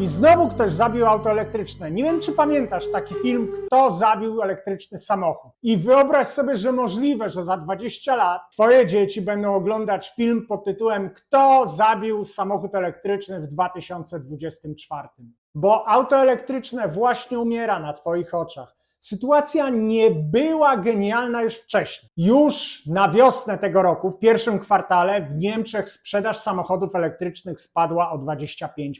I znowu ktoś zabił auto elektryczne. Nie wiem, czy pamiętasz taki film, kto zabił elektryczny samochód. I wyobraź sobie, że możliwe, że za 20 lat twoje dzieci będą oglądać film pod tytułem Kto zabił samochód elektryczny w 2024. Bo auto elektryczne właśnie umiera na twoich oczach. Sytuacja nie była genialna już wcześniej. Już na wiosnę tego roku, w pierwszym kwartale, w Niemczech sprzedaż samochodów elektrycznych spadła o 25%.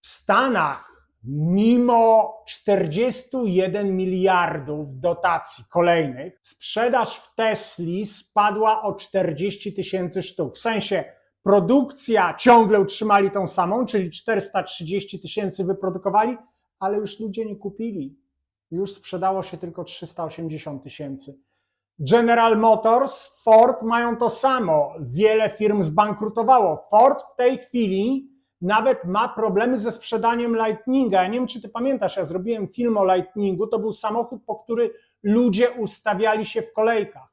W Stanach, mimo 41 miliardów dotacji kolejnych, sprzedaż w Tesli spadła o 40 tysięcy sztuk. W sensie produkcja ciągle utrzymali tą samą, czyli 430 tysięcy wyprodukowali, ale już ludzie nie kupili już sprzedało się tylko 380 tysięcy. General Motors, Ford mają to samo. Wiele firm zbankrutowało. Ford w tej chwili nawet ma problemy ze sprzedaniem Lightninga. Ja nie wiem, czy ty pamiętasz, ja zrobiłem film o Lightningu. To był samochód, po który ludzie ustawiali się w kolejkach.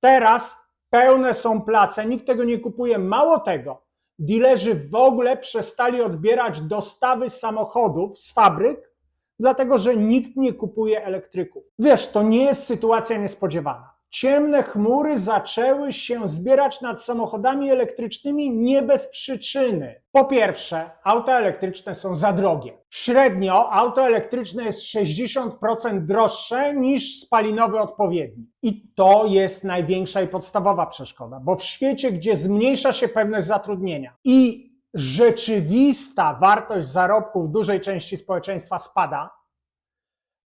Teraz pełne są place, nikt tego nie kupuje. Mało tego, dealerzy w ogóle przestali odbierać dostawy samochodów z fabryk, dlatego że nikt nie kupuje elektryków. Wiesz, to nie jest sytuacja niespodziewana. Ciemne chmury zaczęły się zbierać nad samochodami elektrycznymi nie bez przyczyny. Po pierwsze, auta elektryczne są za drogie. Średnio auto elektryczne jest 60% droższe niż spalinowy odpowiedni. I to jest największa i podstawowa przeszkoda, bo w świecie, gdzie zmniejsza się pewność zatrudnienia i rzeczywista wartość zarobków dużej części społeczeństwa spada,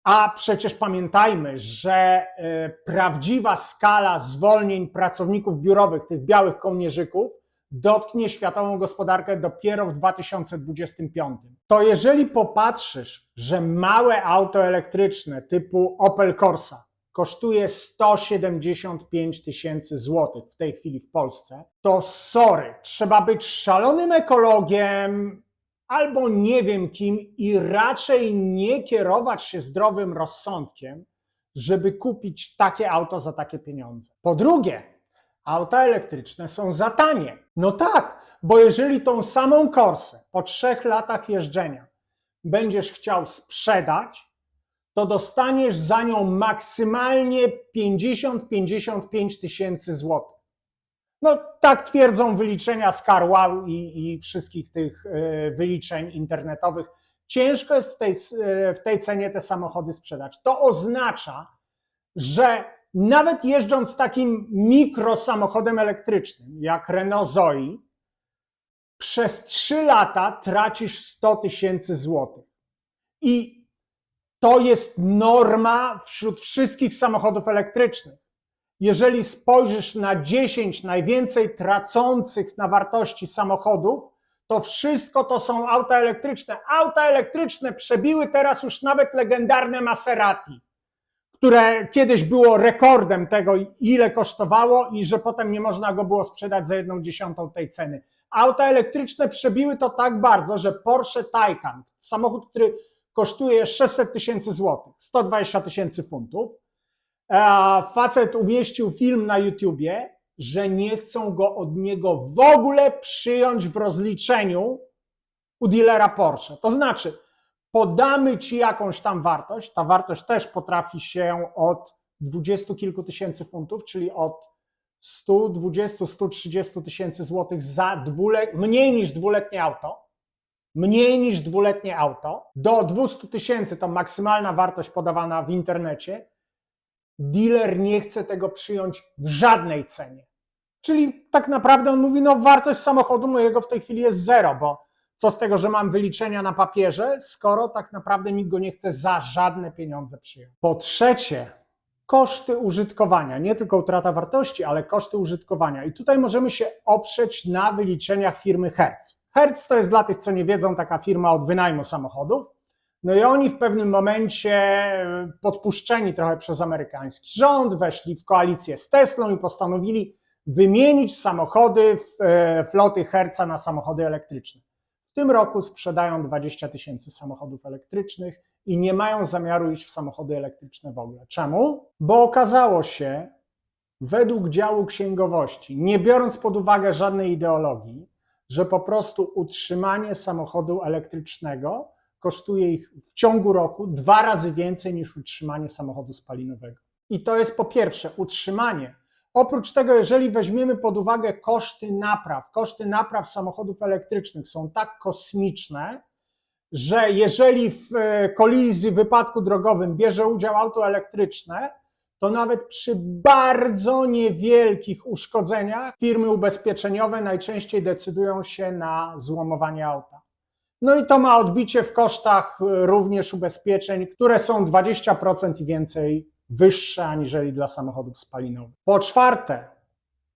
a przecież pamiętajmy, że e, prawdziwa skala zwolnień pracowników biurowych, tych białych kołnierzyków, dotknie światową gospodarkę dopiero w 2025. To jeżeli popatrzysz, że małe auto elektryczne typu Opel Corsa kosztuje 175 tysięcy złotych w tej chwili w Polsce, to sorry, trzeba być szalonym ekologiem albo nie wiem kim i raczej nie kierować się zdrowym rozsądkiem, żeby kupić takie auto za takie pieniądze. Po drugie, auta elektryczne są za tanie. No tak, bo jeżeli tą samą Corsę po trzech latach jeżdżenia będziesz chciał sprzedać, to dostaniesz za nią maksymalnie 50-55 tysięcy złotych. No tak twierdzą wyliczenia z i, i wszystkich tych e, wyliczeń internetowych. Ciężko jest w tej, e, w tej cenie te samochody sprzedać. To oznacza, że nawet jeżdżąc takim mikrosamochodem elektrycznym jak Renault Zoe, przez 3 lata tracisz 100 tysięcy złotych. I to jest norma wśród wszystkich samochodów elektrycznych. Jeżeli spojrzysz na 10 najwięcej tracących na wartości samochodów, to wszystko to są auta elektryczne. Auta elektryczne przebiły teraz już nawet legendarne Maserati, które kiedyś było rekordem tego, ile kosztowało i że potem nie można go było sprzedać za jedną dziesiątą tej ceny. Auta elektryczne przebiły to tak bardzo, że Porsche Taycan, samochód, który kosztuje 600 tysięcy złotych, 120 tysięcy funtów. A Facet umieścił film na YouTubie, że nie chcą go od niego w ogóle przyjąć w rozliczeniu u dealera Porsche. To znaczy, podamy ci jakąś tam wartość, ta wartość też potrafi się od 20 kilku tysięcy funtów, czyli od 120-130 tysięcy złotych za dwulet, mniej niż dwuletnie auto, mniej niż dwuletnie auto, do 200 tysięcy to maksymalna wartość podawana w internecie, dealer nie chce tego przyjąć w żadnej cenie. Czyli tak naprawdę on mówi, no wartość samochodu mojego w tej chwili jest zero, bo co z tego, że mam wyliczenia na papierze, skoro tak naprawdę nikt go nie chce za żadne pieniądze przyjąć. Po trzecie, koszty użytkowania, nie tylko utrata wartości, ale koszty użytkowania. I tutaj możemy się oprzeć na wyliczeniach firmy Hertz. Hertz to jest dla tych, co nie wiedzą, taka firma od wynajmu samochodów. No i oni w pewnym momencie, e, podpuszczeni trochę przez amerykański rząd, weszli w koalicję z Teslą i postanowili wymienić samochody e, floty Herca na samochody elektryczne. W tym roku sprzedają 20 tysięcy samochodów elektrycznych i nie mają zamiaru iść w samochody elektryczne w ogóle. Czemu? Bo okazało się, według działu księgowości, nie biorąc pod uwagę żadnej ideologii, że po prostu utrzymanie samochodu elektrycznego kosztuje ich w ciągu roku dwa razy więcej niż utrzymanie samochodu spalinowego. I to jest po pierwsze utrzymanie. Oprócz tego, jeżeli weźmiemy pod uwagę koszty napraw, koszty napraw samochodów elektrycznych są tak kosmiczne, że jeżeli w e, kolizji, wypadku drogowym bierze udział auto elektryczne, to nawet przy bardzo niewielkich uszkodzeniach firmy ubezpieczeniowe najczęściej decydują się na złomowanie auta. No i to ma odbicie w kosztach e, również ubezpieczeń, które są 20% i więcej wyższe aniżeli dla samochodów spalinowych. Po czwarte,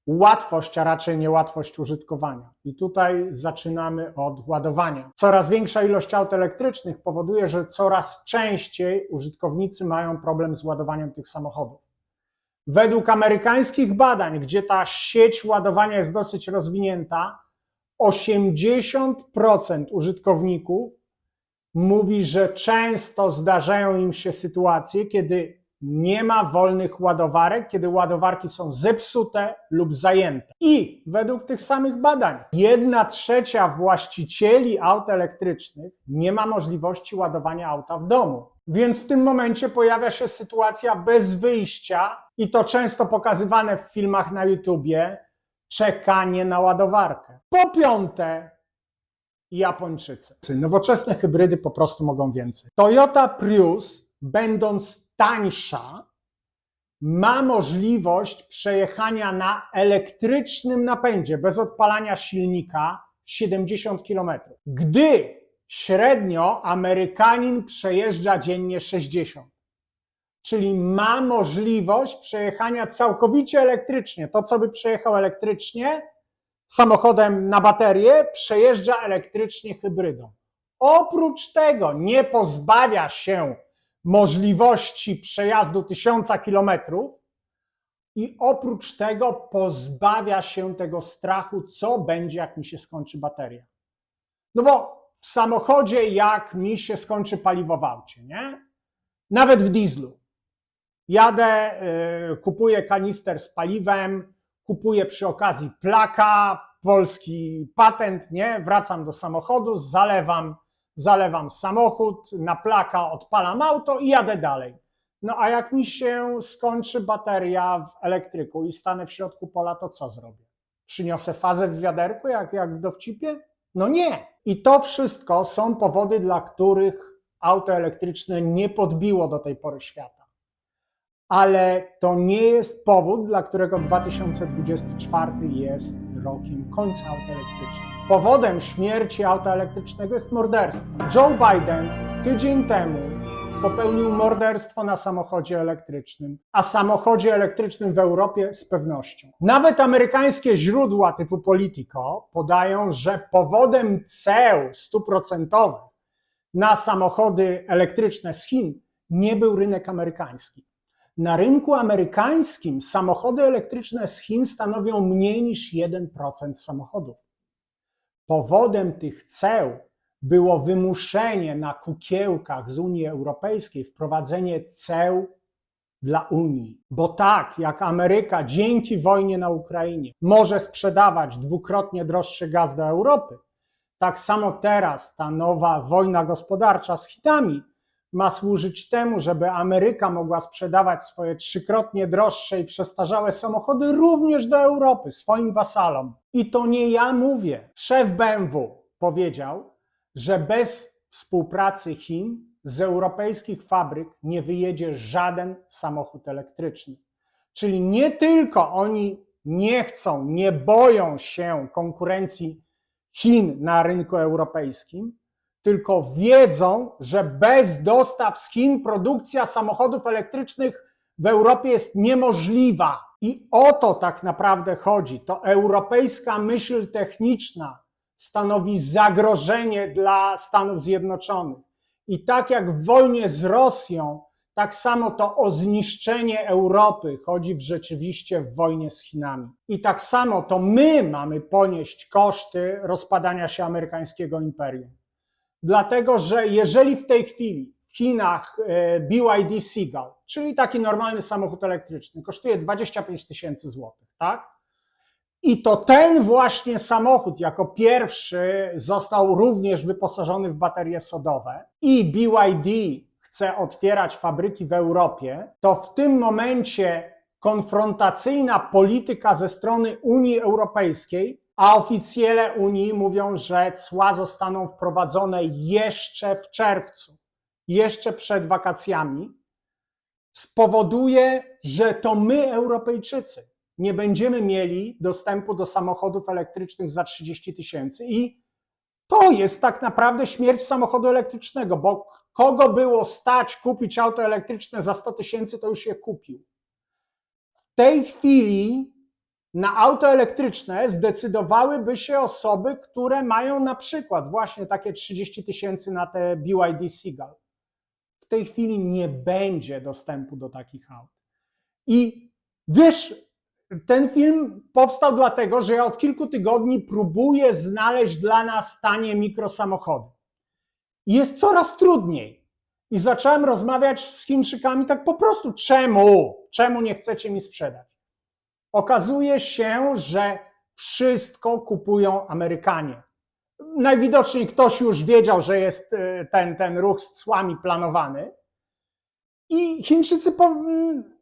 łatwość, a raczej niełatwość użytkowania. I tutaj zaczynamy od ładowania. Coraz większa ilość aut elektrycznych powoduje, że coraz częściej użytkownicy mają problem z ładowaniem tych samochodów. Według amerykańskich badań, gdzie ta sieć ładowania jest dosyć rozwinięta, 80% użytkowników mówi, że często zdarzają im się sytuacje, kiedy nie ma wolnych ładowarek, kiedy ładowarki są zepsute lub zajęte. I według tych samych badań, jedna trzecia właścicieli aut elektrycznych nie ma możliwości ładowania auta w domu. Więc w tym momencie pojawia się sytuacja bez wyjścia, i to często pokazywane w filmach na YouTubie czekanie na ładowarkę. Po piąte, Japończycy. Nowoczesne hybrydy po prostu mogą więcej. Toyota Prius, będąc tańsza, ma możliwość przejechania na elektrycznym napędzie bez odpalania silnika 70 km. Gdy średnio Amerykanin przejeżdża dziennie 60 czyli ma możliwość przejechania całkowicie elektrycznie. To, co by przejechał elektrycznie samochodem na baterię, przejeżdża elektrycznie hybrydą. Oprócz tego nie pozbawia się możliwości przejazdu tysiąca kilometrów i oprócz tego pozbawia się tego strachu, co będzie, jak mi się skończy bateria. No bo w samochodzie, jak mi się skończy paliwo w aucie, nie? Nawet w dieslu. Jadę, y, kupuję kanister z paliwem, kupuję przy okazji plaka, polski patent, nie? Wracam do samochodu, zalewam, zalewam samochód, na plaka odpalam auto i jadę dalej. No a jak mi się skończy bateria w elektryku i stanę w środku pola, to co zrobię? Przyniosę fazę w wiaderku, jak, jak w dowcipie? No nie. I to wszystko są powody, dla których auto elektryczne nie podbiło do tej pory świata ale to nie jest powód, dla którego 2024 jest rokiem końca auta elektrycznych. Powodem śmierci auta elektrycznego jest morderstwo. Joe Biden tydzień temu popełnił morderstwo na samochodzie elektrycznym, a samochodzie elektrycznym w Europie z pewnością. Nawet amerykańskie źródła typu Politico podają, że powodem ceł stuprocentowych na samochody elektryczne z Chin nie był rynek amerykański. Na rynku amerykańskim samochody elektryczne z Chin stanowią mniej niż 1% samochodów. Powodem tych ceł było wymuszenie na kukiełkach z Unii Europejskiej wprowadzenie ceł dla Unii. Bo tak jak Ameryka dzięki wojnie na Ukrainie może sprzedawać dwukrotnie droższy gaz do Europy, tak samo teraz ta nowa wojna gospodarcza z Chinami ma służyć temu, żeby Ameryka mogła sprzedawać swoje trzykrotnie droższe i przestarzałe samochody również do Europy, swoim wasalom. I to nie ja mówię. Szef BMW powiedział, że bez współpracy Chin z europejskich fabryk nie wyjedzie żaden samochód elektryczny. Czyli nie tylko oni nie chcą, nie boją się konkurencji Chin na rynku europejskim, tylko wiedzą, że bez dostaw z Chin produkcja samochodów elektrycznych w Europie jest niemożliwa. I o to tak naprawdę chodzi. To europejska myśl techniczna stanowi zagrożenie dla Stanów Zjednoczonych. I tak jak w wojnie z Rosją, tak samo to o zniszczenie Europy chodzi w rzeczywiście w wojnie z Chinami. I tak samo to my mamy ponieść koszty rozpadania się amerykańskiego imperium. Dlatego, że jeżeli w tej chwili w Chinach e, BYD Seagull, czyli taki normalny samochód elektryczny, kosztuje 25 tysięcy złotych, tak? I to ten właśnie samochód jako pierwszy został również wyposażony w baterie sodowe i BYD chce otwierać fabryki w Europie, to w tym momencie konfrontacyjna polityka ze strony Unii Europejskiej, a oficjele Unii mówią, że cła zostaną wprowadzone jeszcze w czerwcu, jeszcze przed wakacjami, spowoduje, że to my, Europejczycy, nie będziemy mieli dostępu do samochodów elektrycznych za 30 tysięcy. I to jest tak naprawdę śmierć samochodu elektrycznego, bo kogo było stać kupić auto elektryczne za 100 tysięcy, to już je kupił. W tej chwili na auto elektryczne zdecydowałyby się osoby, które mają na przykład właśnie takie 30 tysięcy na te BYD Seagull. W tej chwili nie będzie dostępu do takich aut. I wiesz, ten film powstał dlatego, że ja od kilku tygodni próbuję znaleźć dla nas tanie mikrosamochody. I jest coraz trudniej. I zacząłem rozmawiać z Chińczykami tak po prostu, czemu? Czemu nie chcecie mi sprzedać? Okazuje się, że wszystko kupują Amerykanie. Najwidoczniej ktoś już wiedział, że jest y, ten, ten ruch z cłami planowany. I Chińczycy po,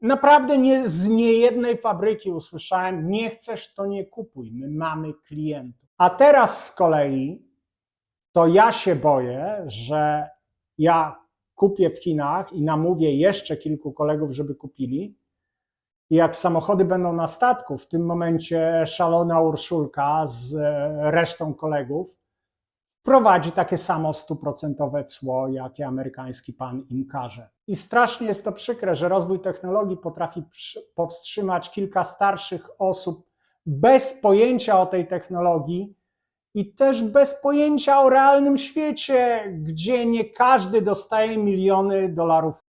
naprawdę nie, z niejednej fabryki usłyszałem: Nie chcesz, to nie kupuj, my mamy klientów. A teraz z kolei to ja się boję, że ja kupię w Chinach i namówię jeszcze kilku kolegów, żeby kupili. I jak samochody będą na statku, w tym momencie szalona Urszulka z resztą kolegów prowadzi takie samo stuprocentowe cło, jakie amerykański pan im każe. I strasznie jest to przykre, że rozwój technologii potrafi powstrzymać kilka starszych osób bez pojęcia o tej technologii i też bez pojęcia o realnym świecie, gdzie nie każdy dostaje miliony dolarów